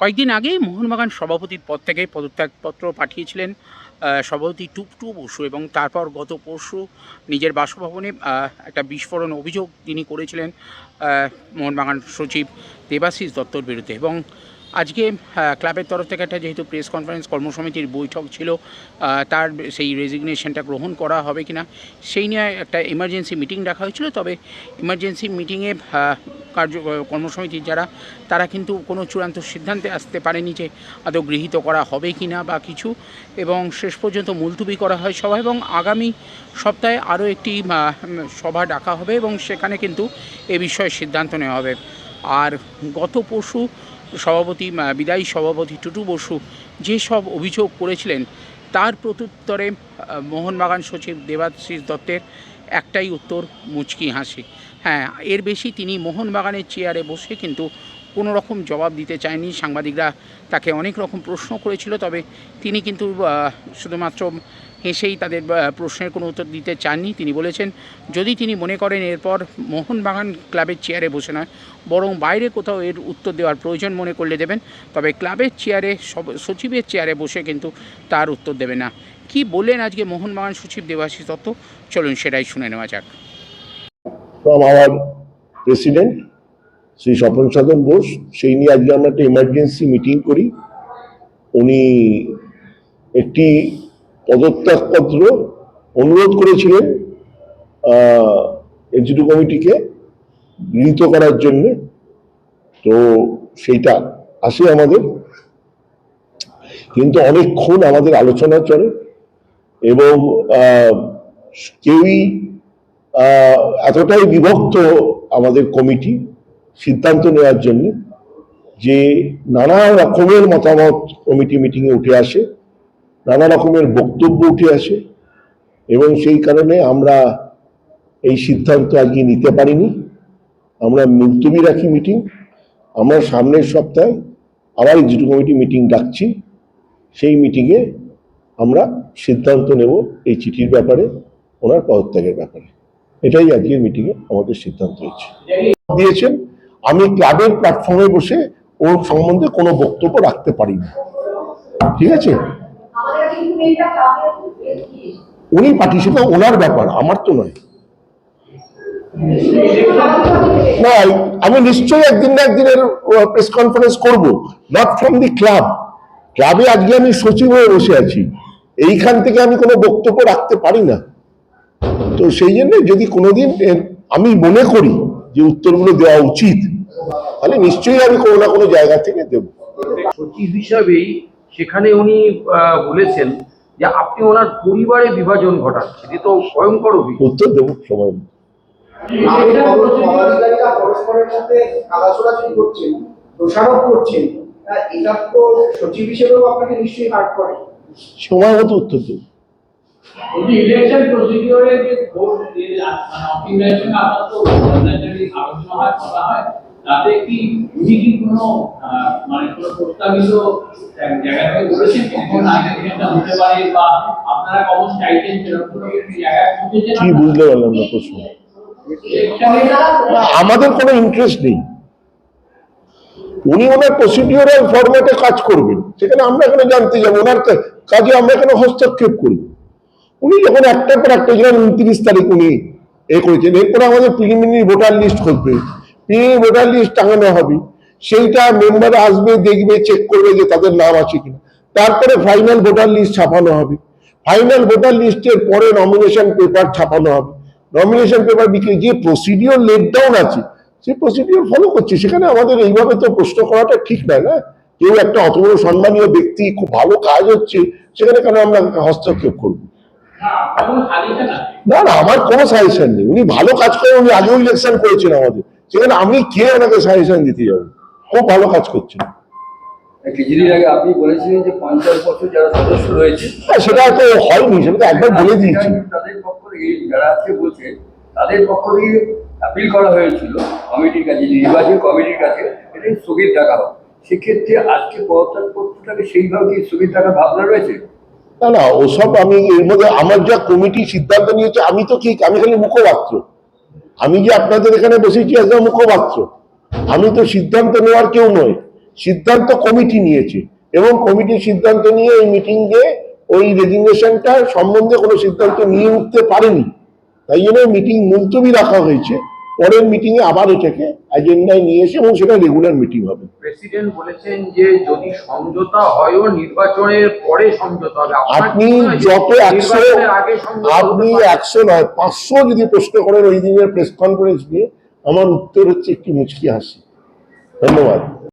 কয়েকদিন আগেই মোহনবাগান সভাপতির পদ থেকে পদত্যাগপত্র পাঠিয়েছিলেন সভাপতি টুপটু বসু এবং তারপর গত পরশু নিজের বাসভবনে একটা বিস্ফোরণ অভিযোগ তিনি করেছিলেন মোহনবাগান সচিব দেবাশিস দত্তর বিরুদ্ধে এবং আজকে ক্লাবের তরফ থেকে একটা যেহেতু প্রেস কনফারেন্স কর্মসমিতির বৈঠক ছিল তার সেই রেজিগনেশনটা গ্রহণ করা হবে কিনা, সেই নিয়ে একটা এমার্জেন্সি মিটিং ডাকা হয়েছিল। তবে এমার্জেন্সি মিটিংয়ে কার্য, কর্মসমিতির যারা, তারা কিন্তু কোনো চূড়ান্ত সিদ্ধান্তে আসতে পারেনি যে আদৌ গৃহীত করা হবে কি না বা কিছু। এবং শেষ পর্যন্ত মুলতুবি করা হয় সভা এবং আগামী সপ্তাহে আরও একটি সভা ডাকা হবে এবং সেখানে কিন্তু এ বিষয়ে সিদ্ধান্ত নেওয়া হবে। আর গত পরশু সভাপতি বিদায়ী সভাপতি টুটু বসু যেসব অভিযোগ করেছিলেন, তার প্রত্যুত্তরে মোহনবাগান সচিব দেবাশিস দত্তের একটাই উত্তর, মুচকি হাসি। হ্যাঁ এর বেশি তিনি মোহনবাগানের চেয়ারে বসে কিন্তু কোনো রকম জবাব দিতে চায়নি। সাংবাদিকরা তাকে অনেক রকম প্রশ্ন করেছিল, তবে তিনি কিন্তু শুধুমাত্র হেসেই তাদের প্রশ্নের কোনো উত্তর দিতে চাননি। তিনি বলেছেন, যদি তিনি মনে করেন এরপর মোহনবাগান ক্লাবের চেয়ারে বসে নয়, বরং বাইরে কোথাও এর উত্তর দেওয়ার প্রয়োজন মনে করলে দেবেন, তবে ক্লাবের চেয়ারে সচিবের চেয়ারে বসে কিন্তু তার উত্তর দেবে না। কি বললেন আজকে মোহনবাগান সচিব দেবাশিস দত্ত? চলুন সেটাই শুনে নেওয়া যাক। President, শ্রী স্বপন সাধন বোস, সেই নিয়ে আজকে আমরা একটা এমার্জেন্সি মিটিং করি। উনি একটি পদত্যাগপত্র অনুরোধ করেছিলেন এক্সিকিউটিভ কমিটিকে গৃহীত করার জন্য। তো সেইটা আসে আমাদের। কিন্তু অনেকক্ষণ আমাদের আলোচনা চলে এবং কেউই এতটাই বিভক্ত আমাদের কমিটি সিদ্ধান্ত নেওয়ার জন্য যে নানা রকমের মতামত কমিটি মিটিংয়ে উঠে আসে। নানা রকমের বক্তব্য উঠে আসে এবং সেই কারণে আমরা এই সিদ্ধান্ত আজকে নিতে পারিনি। আমরা মুলতুবি রাখি মিটিং আমরা সামনের সপ্তাহে আবার এক্সিকিউটিভ কমিটি মিটিং ডাকছি। সেই মিটিংয়ে আমরা সিদ্ধান্ত নেব এই চিঠির ব্যাপারে, ওনার পদত্যাগের ব্যাপারে। এটাই আজকের মিটিংয়ে আমাদের সিদ্ধান্ত হয়েছে। দিয়েছেন, আমি ক্লাবের প্ল্যাটফর্মে বসে ওর সম্বন্ধে কোনো বক্তব্য রাখতে পারি না ঠিক আছে আমাদের কাছে কিন্তু মেলটা ক্লাবের কি উনি পাঠিয়েছেন ওনার ব্যাপার আমার তো নয়। না আমি নিশ্চয়ই একদিন না একদিনের প্রেস কনফারেন্স করব নট ফ্রম দি ক্লাব ক্লাবে আজকে আমি সচিব হয়ে বসে আছি। এইখান থেকে আমি কোনো বক্তব্য রাখতে পারি না। তো সেই জন্য যদি কোনোদিন আমি মনে করি যে উত্তরগুলো দেওয়া উচিত তাহলে নিশ্চয়ই আমি কোনো না কোনো জায়গা থেকে দেবো। সচিব হিসাবেই সেখানে উনি বলেছেন যে আপনি ওনার পরিবারে বিভাজন ঘটাচ্ছেন। এ তো ভয়ঙ্কর উত্তর দেবো সময়। পরস্পরের করছেন দোষারোপ করছেন। তা এটা তো সচিব হিসেবেও আপনাকে নিশ্চয়ই হার্ট করে। সময় মতো উত্তর দেবো। ইলেকশন প্রসিডিওরে যে ভোট অপটিমাইজেশন আপনার তো ন্যাচারালি আলোচনা হয় তাতে কি উনি কি কোনো মানে কোনো প্রস্তাবিত এক জায়গা থেকে বলেছেন কখন আইডেন্টিফিকেশন হতে পারে বা আপনারা কখন চাইছেন সেরকম কোনো জায়গায় কি বুঝতে পারলাম না প্রশ্ন। আমাদের কোনো ইন্টারেস্ট নেই। উনি ওনার প্রসিডিওরাল ফরম্যাটে কাজ করবেন। সেখানে আমরা এখানে জানতে যাব? ওনার কাজে আমরা এখানে হস্তক্ষেপ করব? উনি যখন একটার পর একটা যেমন উনত্রিশ তারিখ উনি এ করেছেন, এরপরে আমাদের প্রিলিমিনারি ভোটার লিস্ট করবে প্রিলিমিনারি ভোটার লিস্ট টাঙানো হবে। সেইটা মেম্বার আসবে দেখবে চেক করবে যে তাদের নাম আছে কিনা। তারপরে ফাইনাল ভোটার লিস্ট ছাপানো হবে। ফাইনাল ভোটার লিস্টের পরে নমিনেশন পেপার ছাপানো হবে। নমিনেশন পেপার বিক্রি যে প্রসিডিওর লেট ডাউন আছে সেই প্রসিডিওর ফলো করছে। সেখানে আমাদের এইভাবে তো প্রশ্ন করাটা ঠিক নয় না? কেউ একটা অত বড় সম্মানীয় ব্যক্তি খুব ভালো কাজ হচ্ছে সেখানে কেন আমরা হস্তক্ষেপ করব? না না আমার কোনো সাজেশন নেই। উনি ভালো কাজ করে উনি আগেও ইলেকশন করেছেন আমাদের। সেখানে আমি কে ওনাকে সাজেশন দিতে যাব? খুব ভালো কাজ করছেন। আগে আপনি বলেছিলেন যে পঞ্চাশ বছর যারা সদস্য রয়েছে হ্যাঁ, সেটা তো হয়নি সেটা তো একবার বলে দিয়েছি। তাদের পক্ষ থেকে যারা আজকে বলছে তাদের পক্ষ থেকে করা হয়েছিল কমিটির কাছে নির্বাচন কমিটির কাছে এটা স্থগিত রাখা হোক। সেক্ষেত্রে আজকে পদত্যাগপত্রটাকে সেইভাবে কি স্থগিত রাখার ভাবনা রয়েছে? না না ওসব আমি এর মধ্যে আমার যা কমিটি সিদ্ধান্ত নিয়েছে আমি তো কি আমি খালি মুখপাত্র। আমি যে আপনাদের এখানে বসেছি একদম মুখপাত্র? আমি তো সিদ্ধান্ত নেওয়ার কেউ নয় সিদ্ধান্ত কমিটি নিয়েছে এবং কমিটির সিদ্ধান্ত নিয়ে এই মিটিংয়ে ওই রেজিগনেশনটা সম্বন্ধে কোনো সিদ্ধান্ত নিয়ে উঠতে পারেনি। তাই জন্য মিটিং মুলতবি রাখা হয়েছে। পরের মিটিং এ আবার এটাকে এজেন্ডায় নিয়ে এসে এবং সেটা রেগুলার মিটিং হবে। প্রেসিডেন্ট বলেছেন যে যদি সমঝোতা হয় নির্বাচনের পরে সমঝোতা হবে। আপনি যত একশো আপনি একশো নয় পাঁচশো যদি প্রশ্ন করেন ওই দিনের প্রেস কনফারেন্স নিয়ে আমার উত্তর হচ্ছে একটি মুচকি হাসি। ধন্যবাদ।